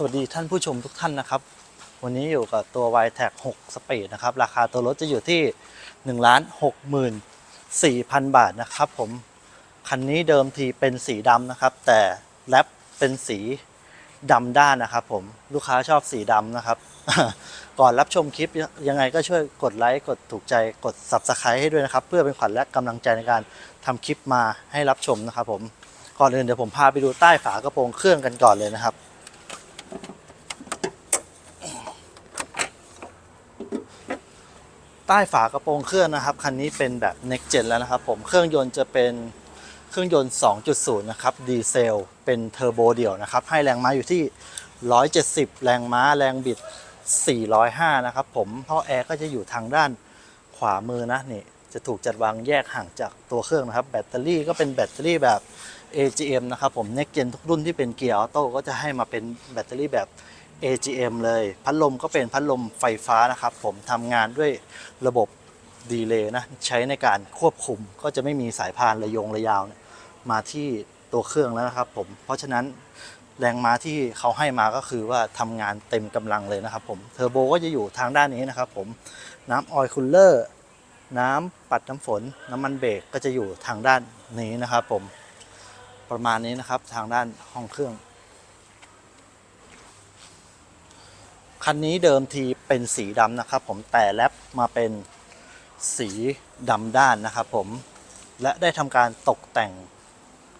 สวัสดีท่านผู้ชมทุกท่านนะครับ วันนี้อยู่กับตัว y t a g 6 Speed นะครับ ราคาตัวรถจะอยู่ที่1ล้าน64,000 บาทนะครับผม คันนี้เดิมทีเป็นสีดำนะครับ แต่แรปเป็นสีดำด้านนะครับผม ลูกค้าชอบสีดำนะครับ ก่อนรับชมคลิปยังไงก็ช่วยกดไลค์กดถูกใจกด Subscribe ให้ด้วยนะครับ เพื่อเป็นขวัญและกำลังใจในการทำคลิปมาให้รับชมนะครับผม ก่อนอื่นเดี๋ยวผมพาไปดูใต้ฝากระโปรงเครื่องกันก่อนเลยนะครับ ใต้ฝากระโปรงเครื่องนะครับ คันนี้เป็นแบบ next gen แล้วนะครับผมเครื่องยนต์จะเป็นเครื่องยนต์ 2.0 นะครับ ดีเซล เป็นเทอร์โบเดี่ยวนะครับ ให้แรงม้าอยู่ที่ 170 แรงม้าแรงบิด 405 นะครับผมท่อแอร์ก็จะอยู่ทางด้านขวามือนะนี่จะถูกจัดวางแยกห่างจากตัวเครื่องนะครับ แบตเตอรี่ก็เป็นแบตเตอรี่แบบ AGM นะครับผม next gen ทุกรุ่นที่เป็นเกียร์ออโต้ก็จะให้มาเป็นแบตเตอรี่แบบ AGM เลย พัดลมก็เป็นพัดลมไฟฟ้านะครับ ผมทำงานด้วยระบบดีเลย์นะ ใช้ในการควบคุมก็จะไม่มีสายพานระยงระยาวมาที่ตัวเครื่องแล้วนะครับผม เพราะฉะนั้นแรงม้าที่เขาให้มาก็คือว่าทำงานเต็มกำลังเลยนะครับผมเทอร์โบก็จะอยู่ทางด้านนี้นะครับผมน้ำออยล์คูลเลอร์น้ำปัดน้ำฝน น้ำมันเบรกก็จะอยู่ทางด้านนี้นะครับผมประมาณนี้นะครับทางด้านห้องเครื่อง คันนี้เดิมทีเป็นสีดำนะครับ ผมแต่แรปมาเป็นสีดำด้านนะครับ ผมและได้ทำการตกแต่ง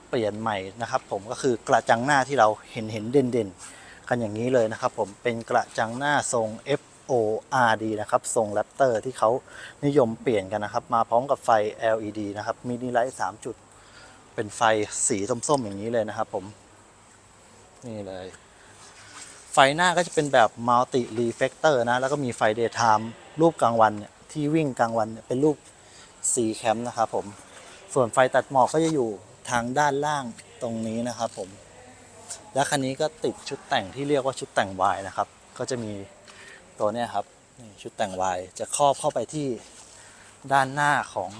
เปลี่ยนใหม่นะครับ ผมก็คือกระจังหน้าที่เราเห็นเห็นเด่นเด่นๆกันอย่างนี้เลยนะครับ ผมเป็นกระจังหน้าทรง F O R D นะครับ ทรงแรปเตอร์ที่เขานิยมเปลี่ยนกันนะครับ มาพร้อมกับไฟ LED นะครับมินิไลท์3จุด เป็นไฟสีส้มๆอย่างนี้เลยนะครับ ผมนี่เลย ฟหน้าก็จะเป็นแบบ multi reflector นะ แล้วก็มีไฟ daytime รูปกลางวันเนี่ยที่วิ่งกลางวันเนี่ยเป็นรูปสีแคมป์นะครับผม ส่วนไฟตัดหมอกก็จะอยู่ทางด้านล่างตรงนี้นะครับผม และคันนี้ก็ติดชุดแต่งที่เรียกว่าชุดแต่ง Y นะครับ ก็จะมีตัวเนี้ยครับนี่ชุดแต่ง Y จะครอบเข้าไปที่ด้านหน้าของ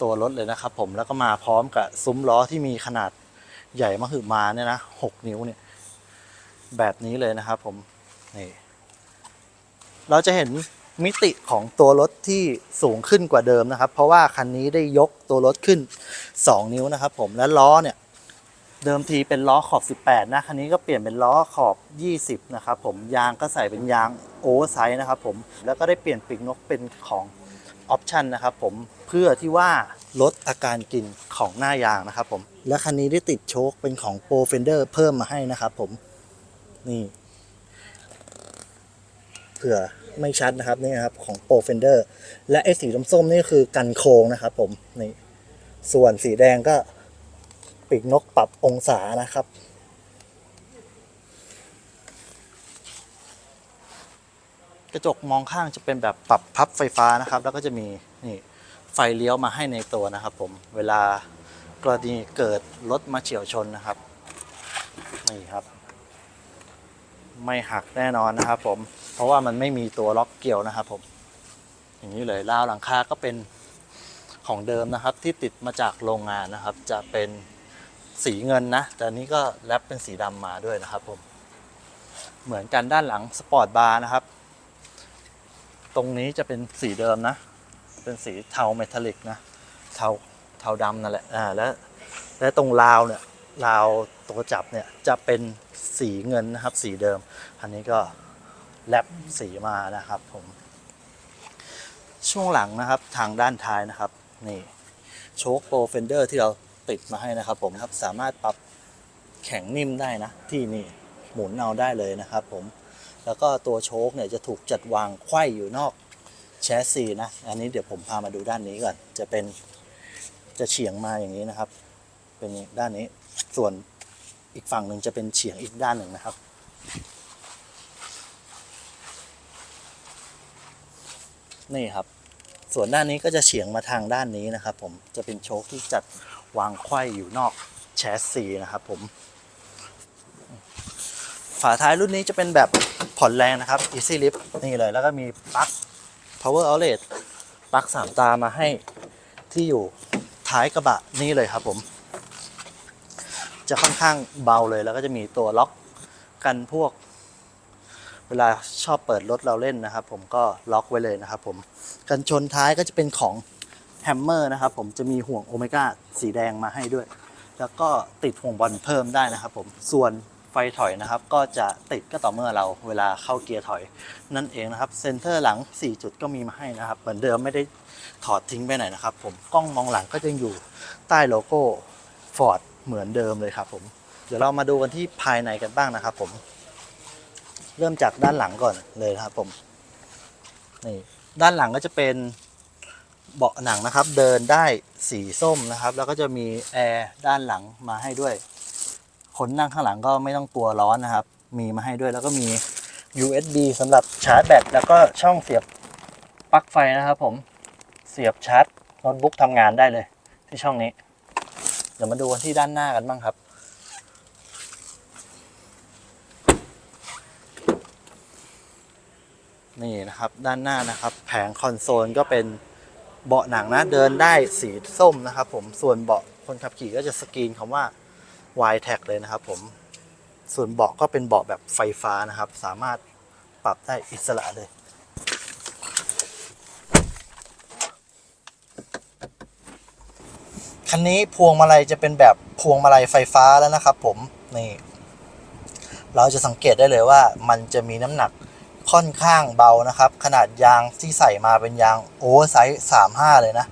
ตัวรถเลยนะครับผมแล้วก็มาพร้อมกับซุ้มล้อที่มีขนาดใหญ่มหึมาเนี่ยนะ6นิ้วเนี่ย แบบนี้เลยนะครับผมนี่เราจะเห็นมิติของตัวรถที่สูงขึ้นกว่าเดิมนะครับ เพราะว่าคันนี้ได้ยกตัวรถขึ้น 2 นิ้วนะครับ ผมและล้อเนี่ยเดิมทีเป็นล้อขอบ 18 นะ คันนี้ก็เปลี่ยนเป็นล้อขอบ 20 นะครับผม ยางก็ใส่เป็นยางโอเวอร์ไซส์นะครับผม แล้วก็ได้เปลี่ยนปีกนกเป็นของออปชันนะครับผม เพื่อที่ว่าลดอาการกินของหน้ายางนะครับผม และคันนี้ได้ติดโชคเป็นของโปรเฟนเดอร์เพิ่มมาให้นะครับผม นี่ เผื่อไม่ชัดนะครับนี่นะครับ ของโปรเฟนเดอร์และไอ้สีส้มๆนี่คือกันโค้งนะครับ ผมนี่ส่วนสีแดงก็ปีกนกปรับองศานะครับ กระจกมองข้างจะเป็นแบบปรับพับไฟฟ้านะครับ แล้วก็จะมีนี่ไฟเลี้ยวมาให้ในตัวนะครับ ผมเวลากรณีเกิดรถมาเฉียวชนนะครับนี่ครับ ไม่หักแน่นอนนะครับผม เพราะว่ามันไม่มีตัวล็อกเกี่ยวนะครับผม อย่างนี้เลยราวหลังคาก็เป็นของเดิมนะครับ ที่ติดมาจากโรงงานนะครับ จะเป็นสีเงินนะ แต่นนี้ก็แรปเป็นสีดำมาด้วยนะครับผม เหมือนกันด้านหลังสปอร์ตบาร์นะครับ ตรงนี้จะเป็นสีเดิมนะ เป็นสีเทาเมทัลลิกนะ เทาเทาดำนั่นแหละ อ่า และและตรงราวเนี่ย ราวตัวจับเนี่ยจะเป็นสีเงินนะครับ สีเดิม อันนี้ก็แลบสีมานะครับผมช่วงหลังนะครับทางด้านท้ายนะครับนี่โชคโปรเฟนเดอร์ที่เราติดมาให้นะครับผมครับสามารถปรับแข็งนิ่มได้นะ ที่นี่หมุนเอาได้เลยนะครับ ผมแล้วก็ตัวโชคเนี่ยจะถูกจัดวางไขว้อยู่นอกแชสซีนะ อันนี้เดี๋ยวผมพามาดูด้านนี้ก่อน จะเป็นจะเฉียงมาอย่างนี้นะครับ เป็นด้านนี้ ส่วนอีกฝั่งหนึ่งจะเป็นเฉียงอีกด้านหนึ่งนะครับ นี่ครับ ส่วนด้านนี้ก็จะเฉียงมาทางด้านนี้นะครับ ผมจะเป็นโชคที่จัดวางไขว้อยู่นอกแชสซีนะครับ ผม ฝาท้ายรุ่นนี้จะเป็นแบบผ่อนแรงนะครับ Easy Lift นี่เลย แล้วก็มีปลั๊ก Power Outlet ปลั๊กสามตามาให้ที่อยู่ท้ายกระบะนี่เลยครับผม จะค่อนข้างเบาเลยแล้วก็จะมีตัวล็อกกันพวก เวลาชอบเปิดรถเราเล่นนะครับ ผมก็ล็อกไว้เลยนะครับ ผมกันชนท้ายก็จะเป็นของแฮมเมอร์นะครับ ผมจะมีห่วงโอเมก้าสีแดงมาให้ด้วย แล้วก็ติดห่วงบอลเพิ่มได้นะครับ ผมส่วนไฟถอยนะครับ ก็จะติดก็ต่อเมื่อเราเวลาเข้าเกียร์ถอยนั่นเองนะครับเซนเตอร์หลัง 4 จุดก็มีมาให้นะครับ เหมือนเดิมไม่ได้ถอดทิ้งไปไหนนะครับ ผมกล้องมองหลังก็ยังอยู่ใต้โลโก้ฟอร์ด เหมือนเดิมเลยครับผม เดี๋ยวเรามาดูกันที่ภายในกันบ้างนะครับผม เริ่มจากด้านหลังก่อนเลยนะครับผม นี่ด้านหลังก็จะเป็นเบาะหนังนะครับ เดินได้สีส้มนะครับ แล้วก็จะมีแอร์ด้านหลังมาให้ด้วย คนนั่งข้างหลังก็ไม่ต้องกลัวร้อนนะครับ มีมาให้ด้วยแล้วก็มี USB สำหรับชาร์จแบตแล้วก็ช่องเสียบปลั๊กไฟนะครับผมเสียบชาร์จโน้ตบุ๊กทำงานได้เลยที่ช่องนี้ ดี๋ยวมาดูกันที่ด้านหน้ากันบ้างครับนี่นะครับด้านหน้านะครับ แผงคอนโซลก็เป็นเบาะหนังนะเดินได้สีส้มนะครับ ผมส่วนเบาะคนขับขี่ก็จะสกรีนคำว่า y t a g เลยนะครับ ผมส่วนเบาะก็เป็นเบาะแบบไฟฟ้านะครับ สามารถปรับได้อิสระเลย คันนี้พวงมาลัยจะเป็นแบบพวงมาลัยไฟฟ้าแล้วนะครับ ผมนี่ เราจะสังเกตได้เลยว่า มันจะมีน้ำหนักค่อนข้างเบานะครับ ขนาดยางที่ใส่มาเป็นยางโอเวอร์ไซส์35 เลยนะ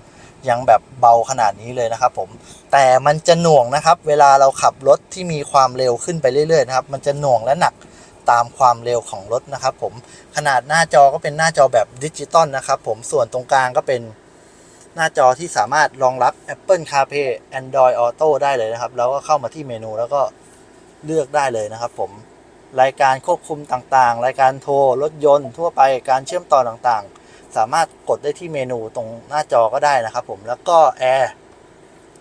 ยังแบบเบาขนาดนี้เลยนะครับผมแต่มันจะหน่วงนะครับ เวลาเราขับรถที่มีความเร็วขึ้นไปเรื่อยๆนะครับ มันจะหน่วงและหนักตามความเร็วของรถนะครับ ผมขนาดหน้าจอก็เป็นหน้าจอแบบดิจิตอลนะครับ ผมส่วนตรงกลางก็เป็น หน้าจอที่สามารถรองรับ Apple CarPlay Android Auto ได้เลยนะครับ แล้วก็เข้ามาที่เมนูแล้วก็เลือกได้เลยนะครับผมรายการควบคุมต่างๆ รายการโทรรถยนต์ทั่วไปการเชื่อมต่อต่างๆ สามารถกดได้ที่เมนูตรงหน้าจอก็ได้นะครับผมแล้วก็แอร์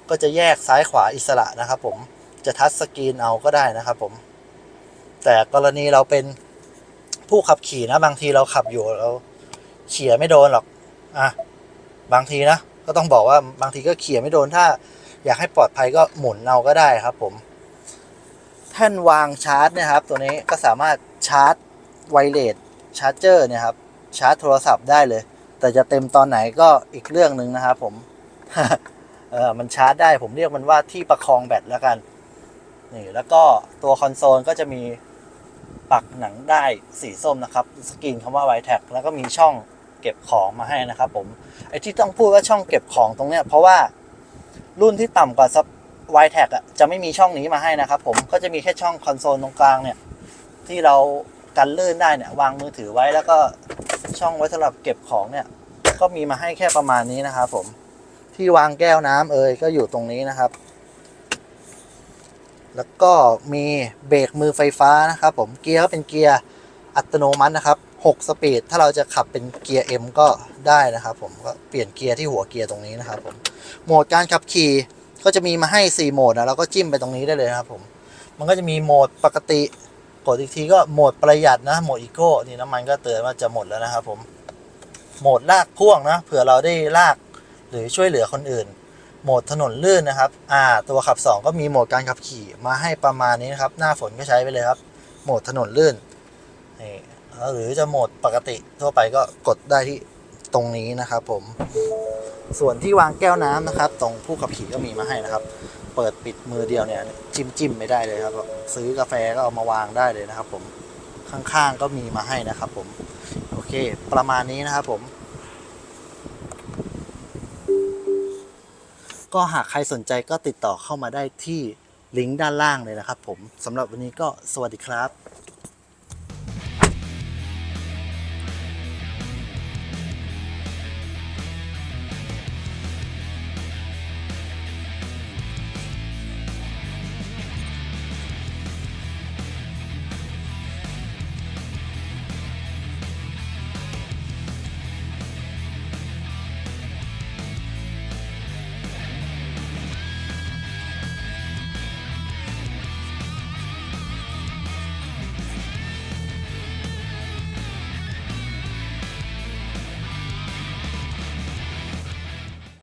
ก็จะแยกซ้ายขวาอิสระนะครับผมจะทัชสกรีนเอาก็ได้นะครับผม แต่กรณีเราเป็นผู้ขับขี่นะบางทีเราขับอยู่เราเขี่ยไม่โดนหรอกอะ บางทีนะก็ต้องบอกว่าบางทีก็เขี่ยไม่โดนถ้า อยากให้ปลอดภัยก็หมุนเอาก็ได้ครับ ผมแท่นวางชาร์จนะครับ ตัวนี้ก็สามารถชาร์จไวเลสชาร์จเจอร์เนี่ยครับชาร์จโทรศัพท์ได้เลย แต่จะเต็มตอนไหนก็อีกเรื่องหนึ่งนะครับผมเออมันชาร์จได้ผมเรียกมันว่าที่ประคองแบตแล้วกันนี่แล้วก็ตัวคอนโซลก็จะมีปักหนังได้สีส้มนะครับ สกรีนคำว่าไวแท็กแล้วก็มีช่อง เก็บของมาให้นะครับผมไอ้ที่ต้องพูดว่าช่องเก็บของตรงเนี้ยเพราะว่ารุ่นที่ต่ำกว่าไวแท็กอะจะไม่มีช่องนี้มาให้นะครับผมก็จะมีแค่ช่องคอนโซลตรงกลางเนี่ย ที่เรากันลื่นได้เนี่ยวางมือถือไว้แล้วก็ช่องไว้สำหรับเก็บของเนี่ย ก็มีมาให้แค่ประมาณนี้นะครับผมที่วางแก้วน้ำเอ่ยก็อยู่ตรงนี้นะครับ แล้วก็มีเบรกมือไฟฟ้านะครับ ผมเกียร์ก็เป็นเกียร์อัตโนมัตินะครับ 6 สปีด ถ้าเราจะขับเป็นเกียร์ M ก็ได้นะครับผมก็เปลี่ยนเกียร์ที่หัวเกียร์ตรงนี้นะครับผมโหมดการขับขี่ก็จะมีมาให้ 4 โหมดนะเราก็จิ้มไปตรงนี้ได้เลยนะครับผมมันก็จะมีโหมดปกติกดอีกทีก็โหมดประหยัดนะโหมดอีโก้นี่น้ำมันก็เตือนว่าจะหมดแล้วนะครับผมโหมดลากพ่วงนะเผื่อเราได้ลากหรือช่วยเหลือคนอื่น โหมดถนนลื่นนะครับอ่าตัวขับ 2 ก็มีโหมดการขับขี่มาให้ประมาณนี้นะครับ หน้าฝนก็ใช้ไปเลยครับ โหมดถนนลื่นนี่ หรือจะโหมดปกติทั่วไปก็กดได้ที่ตรงนี้นะครับผมส่วนที่วางแก้วน้ำนะครับ ตรงผู้ขับขี่ก็มีมาให้นะครับ เปิดปิดมือเดียวเนี่ยจิ้มจิ้มไม่ได้เลยครับ ซื้อกาแฟก็เอามาวางได้เลยนะครับ ผมข้างๆก็มีมาให้นะครับ ผม โอเค ประมาณนี้นะครับผม ก็หากใครสนใจก็ติดต่อเข้ามาได้ที่ลิงก์ด้านล่างเลยนะครับ ผมสำหรับวันนี้ก็สวัสดีครับ